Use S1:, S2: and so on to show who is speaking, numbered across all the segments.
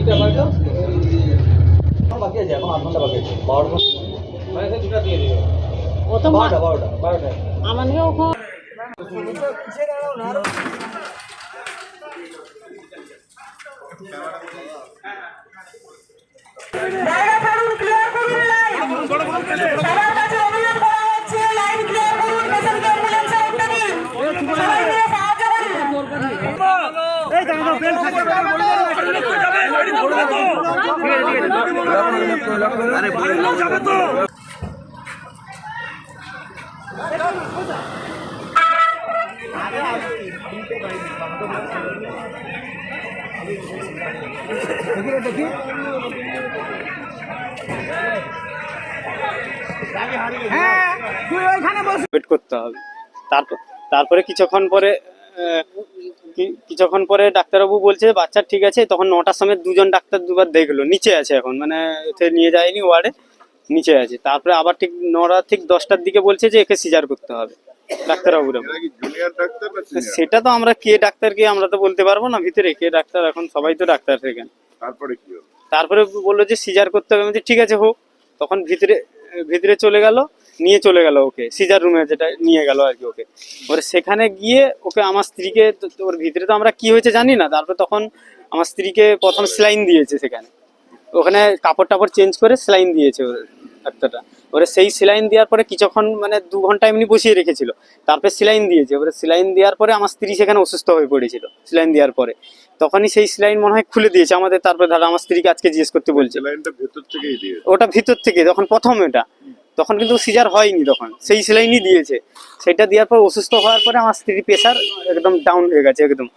S1: এইটা বাড়িটা
S2: বাকি আছে? এখন আধ ঘণ্টা বাকি আছে। বারোটা
S1: মানে সে দুটা দিয়ে দিবে।
S3: ও তো
S2: বারোটা বারোটা
S1: বারোটা।
S3: আমাকে ওখানে
S4: জায়গা
S5: ওয়েট করতে হবে। তারপর তারপরে কিছুক্ষণ পরে কিছুক্ষণ পরে ডাক্তারবাবু বলছে বাচ্চা ঠিক আছে তখন নটার সময় দুজন ডাক্তার দুবার দেখল নিচে আছে এখন মানে নিয়ে যায়নি ওয়ার্ডে নিচে আছে। তারপরে আবার ঠিক নটা ঠিক দশটার দিকে বলছে যে একে সিজার করতে হবে ডাক্তারবাবুরা? সেটা তো আমরা কে ডাক্তার কে আমরা তো বলতে পারব না ভিতরে কে ডাক্তার এখন সবাই তো ডাক্তার সেখানে
S6: তারপরে কি
S5: তারপরে বলল যে সিজার করতে হবে ঠিক আছে হোক। তখন ভিতরে ভিতরে চলে গেল নিয়ে চলে গেল ওকে সিজার রুমে যেটা নিয়ে গেল আর কি ওকে। ওরে সেখানে গিয়ে ওকে আমার স্ত্রীকে ওর ভিতরে তো আমরা কি হয়েছে জানি না তারপর তখন আমার স্ত্রীকে প্রথম স্লাইন দিয়েছে সেখানে। ওখানে কাপড় টাপড় চেঞ্জ করে সেলাইন দিয়েছে ওর ডাক্তারটা ওরে সেই সেলাইন দেওয়ার পরে কিছুক্ষণ মানে দু ঘণ্টা এমনি বসিয়ে রেখেছিল। তারপরে সেলাইন দিয়েছে। ওরে সেলাইন দেওয়ার পরে আমার স্ত্রী সেখানে অসুস্থ হয়ে পড়েছিল সেলাইন দেওয়ার পরে। তখনই সেই সেলাইন মনে হয় খুলে দিয়েছে আমাদের তারপরে ধরো আমার স্ত্রীকে আজকে জিজ্ঞেস করতে বলছে। ওটা ভিতর থেকে যখন প্রথম এটা। তখন কিন্তু সিজার হয়নি তখন। সেই সেলাইনই দিয়েছে। সেটা দেওয়ার পর অসুস্থ হওয়ার পরে আমার স্ত্রীর প্রেশার একদম ডাউন হয়ে গেছে একদম।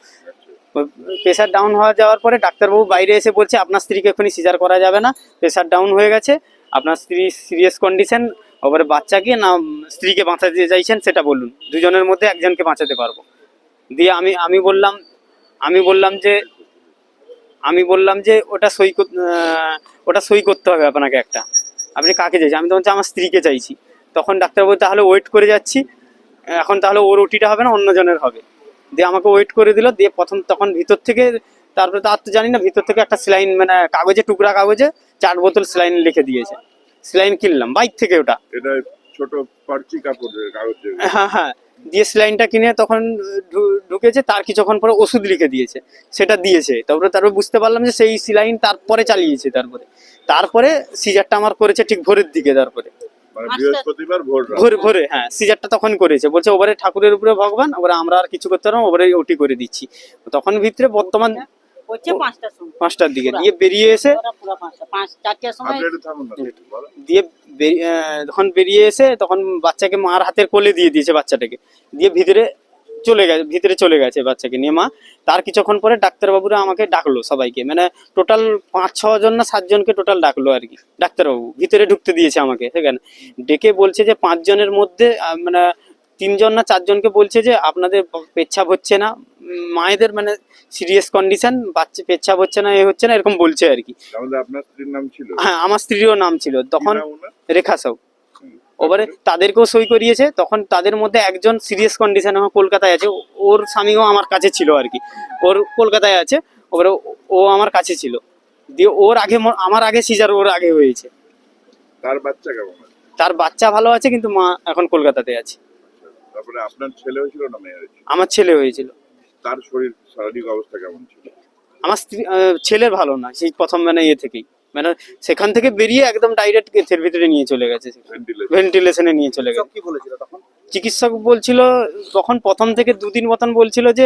S5: প্রেশার ডাউন হওয়া যাওয়ার পরে ডাক্তারবাবু বাইরে এসে বলছে, আপনার স্ত্রীকে এখনই সিজার করা যাবে না। প্রেশার ডাউন হয়ে গেছে। আপনার স্ত্রী সিরিয়াস কন্ডিশন ওপরে বাচ্চাকে না স্ত্রীকে বাঁচাতে চাইছেন সেটা বলুন। দুজনের মধ্যে একজনকে বাঁচাতে পারব। দিয়ে আমি আমি বললাম আমি বললাম যে, আমি বললাম যে ওটা সই ওটা সই করতে হবে আপনাকে একটা। আপনি কাকে চাইছেন? আমি তখন আমার স্ত্রীকে চাইছি। তখন ডাক্তার বলতে তাহলে ওয়েট করে যাচ্ছি। এখন তাহলে ওর ওটিটা হবে না অন্যজনের হবে। দিয়ে আমাকে ওয়েট করে দিল, দিয়ে প্রথম তখন ভিতর থেকে, তারপরে তার তো জানি না, ভিতর থেকে একটা সেলাইন মানে কাগজে, টুকরা কাগজে, চার বোতল সেলাইন লিখে দিয়েছে। সেলাইন কিনলাম বাইক থেকে ওটা।
S6: ছোট পার্চি কাপড়ের কাগজের
S5: হ্যাঁ হ্যাঁ। দিয়ে সেলাইনটা কিনে তখন ঢুকেছে তার কিছুক্ষণ পরে ওষুধ লিখে দিয়েছে। সেটা দিয়েছে। তারপরে তারপরে বুঝতে পারলাম যে সেই সেলাইন তারপরে চালিয়েছে তারপরে। তারপরে সিজারটা আমার করেছে ঠিক ভোরের দিকে তারপরে।
S6: মানে বৃহস্পতিবার ভোর
S5: হ্যাঁ সিজারটা তখন করেছে। বলছে ওবারে ঠাকুরের উপরে ভগবান ওবারে আমরা আর কিছু করতে পারব ওবারে ওটি করে দিচ্ছি। তখন ভিতরে বর্তমান
S3: পাঁচটার সময়।
S5: পাঁচটার দিকে। দিয়ে বেরিয়ে এসে। দিয়ে তখন বেরিয়ে এসে তখন বাচ্চাকে মার হাতের কোলে দিয়ে দিয়েছে বাচ্চাটাকে। দিয়ে ভিতরে চলে গেছে ভিতরে চলে গেছে বাচ্চাকে নিয়ে মা। তার কিছুক্ষণ পরে ডাক্তারবাবুরা আমাকে ডাকলো সবাইকে। মানে টোটাল পাঁচ ছ জন না সাতজনকে টোটাল ডাকলো আর কি। ডাক্তারবাবু ভিতরে ঢুকতে দিয়েছে আমাকে সেখানে ডেকে বলছে যে পাঁচজনের মধ্যে মানে তিনজন না চারজনকে বলছে যে আপনাদের পেচ্ছাপ হচ্ছে না। মায়েদের মানে সিরিয়াস কন্ডিশন বাচ্চা পেচ্ছাপ হচ্ছে না এ হচ্ছে না এরকম বলছে আর কি।
S6: আপনার স্ত্রীর নাম ছিল?
S5: হ্যাঁ আমার স্ত্রীরও নাম ছিল। তখন? রেখা সাউ। ওবারে তাদেরকেও সই করিয়েছে তখন তাদের মধ্যে একজন সিরিয়াস কন্ডিশনে কলকাতায় আছে। ওর স্বামীও আমার কাছে ছিল আর কি। ওর কলকাতায় আছে ওবারে ও- আমার কাছে ছিল। দিয়ে ওর আগে আমার আগে সিজার ওর আগে হয়েছে।
S6: তার বাচ্চা কেমন
S5: তার বাচ্চা ভালো আছে কিন্তু মা এখন কলকাতাতে আছে।
S6: তারপরে আপনার ছেলে হয়েছিল না মেয়ে হয়েছিল
S5: আমার ছেলে হয়েছিল।
S6: তার শরীর শারীরিক অবস্থা কেমন ছিল?
S5: আমার স্ত্রী ছেলের ভালো না সেই প্রথম মানে ইয়ে থেকেই। মানে সেখান থেকে বেরিয়ে একদম ডাইরেক্ট এর ভিতরে নিয়ে চলে গেছে
S6: ভেন্টিলেশন
S5: নিয়ে চলে গেছে।
S2: কি বলেছিল তখন?
S5: চিকিৎসক বলছিল তখন প্রথম থেকে দুদিন মতন বলছিল যে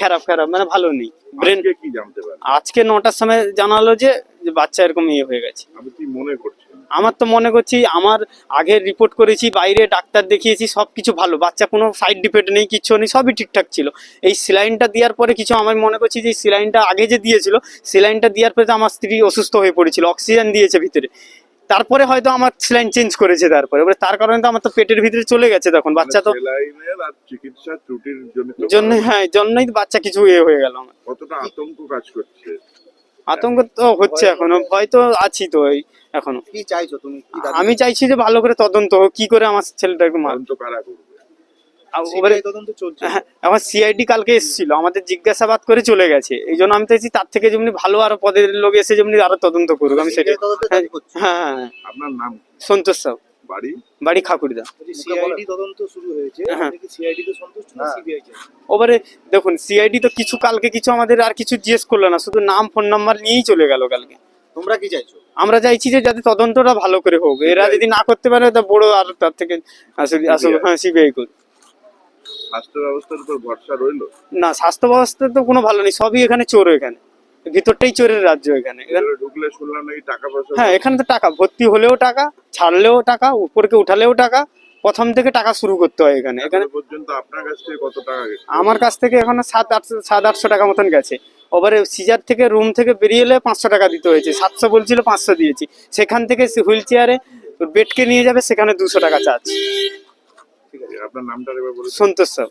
S5: খারাপ খারাপ মানে ভালো নেই। ব্রেন
S6: আজকে কি জানতে
S5: আজকে নটার সময় জানালো যে বাচ্চা এরকম ইয়ে হয়ে গেছে।
S6: আপনি কি মনে করছেন
S5: আমার তো মনে করছি আমার আগে রিপোর্ট করেছি বাইরে ডাক্তার দেখিয়েছি সব কিছু ভালো। বাচ্চা কোনো সাইড ডিফেক্ট নেই কিছু নেই সবই ঠিকঠাক ছিল। এই সিলাইনটা দেওয়ার পরে কিছু আমি মনে করছি যে সিলাইনটা আগে যে দিয়েছিল সিলাইনটা দেওয়ার পরে তো আমার স্ত্রী অসুস্থ হয়ে পড়েছিল অক্সিজেন দিয়েছে ভিতরে। তারপরে হয়তো আমার সিলাইন চেঞ্জ করেছে তারপরে। এবারে তার কারণে তো আমার তো পেটের ভিতরে চলে গেছে তখন। বাচ্চা তো
S6: আর চিকিৎসা ত্রুটির জন্য
S5: জন্য হ্যাঁ জন্যই বাচ্চা কিছু ইয়ে হয়ে গেল আমার।
S6: কতটা আতঙ্ক কাজ করছে।
S5: আতঙ্ক তো হচ্ছে এখনও ভয় তো আছি তো এখনও।
S2: কি চাইছো তুমি?
S5: আমি চাইছি যে ভালো করে তদন্ত হোক কি করে আমার ছেলেটাকে মার
S6: তদন্ত কারা করবে?
S5: আর এবারে
S2: CBI তদন্ত চলছে।
S5: হ্যাঁ, এখন সিআইডি কালকে এসেছিল আমাদের জিজ্ঞাসাবাদ করে চলে গেছে। এই জন্য আমি চাইছি তার থেকে যেমনি ভালো আরও পদের লোক এসে যেমনি আরও তদন্ত করুক আমি সেটাই
S2: CBI
S5: হ্যাঁ হ্যাঁ হ্যাঁ,
S6: আপনার নাম?
S5: সন্তোষ সাউ
S6: বাড়ি?
S5: বাড়ি খাকুড়িদা
S2: সিআইডি তদন্ত শুরু হয়েছে
S5: হ্যাঁ।
S2: আপনি কি সিআইডি তে সন্তুষ্ট না সিবিআই
S5: ওবারে দেখুন সিআইডি তো কিছু কালকে কিছু আমাদের আর কিছু জিজ্ঞেস করল না শুধু নাম ফোন নাম্বার নিয়েই চলে গেল কালকে।
S2: তোমরা কি চাইছো?
S5: আমরা চাইছি যে যাতে তদন্তটা ভালো করে হোক। এরা যদি না করতে পারে তা বড় আর তার থেকে আসলে আসলে হ্যাঁ সিবিআই করুক।
S6: স্বাস্থ্য ব্যবস্থার উপর ভরসা রইল?
S5: না স্বাস্থ্য ব্যবস্থা তো কোনো ভালো নেই সবই এখানে চোর এখানে। ভিতরটাই চোরের রাজ্য এখানে।
S6: ঢুকলে শুনলাম নাকি টাকা পয়সা
S5: হ্যাঁ এখানে তো টাকা ভর্তি হলেও টাকা ছাড়লেও টাকা উপরকে উঠালেও টাকা প্রথম থেকে টাকা শুরু করতে হয় এখানে। এখানে
S6: পর্যন্ত আপনার কাছ থেকে কত টাকা গেছে?
S5: আমার কাছ থেকে এখনও সাত আটশো সাত আটশো টাকা মতন গেছে। ওবারে সিজার থেকে রুম থেকে বেরিয়ে এলে পাঁচশো টাকা দিতে হয়েছে। সাতশো বলছিল পাঁচশো দিয়েছি। সেখান থেকে হুইল চেয়ারে বেডকে নিয়ে যাবে সেখানে দুশো টাকা চার্জ।
S6: ঠিক আছে আপনার নামটা
S5: সন্তোষ সাহেব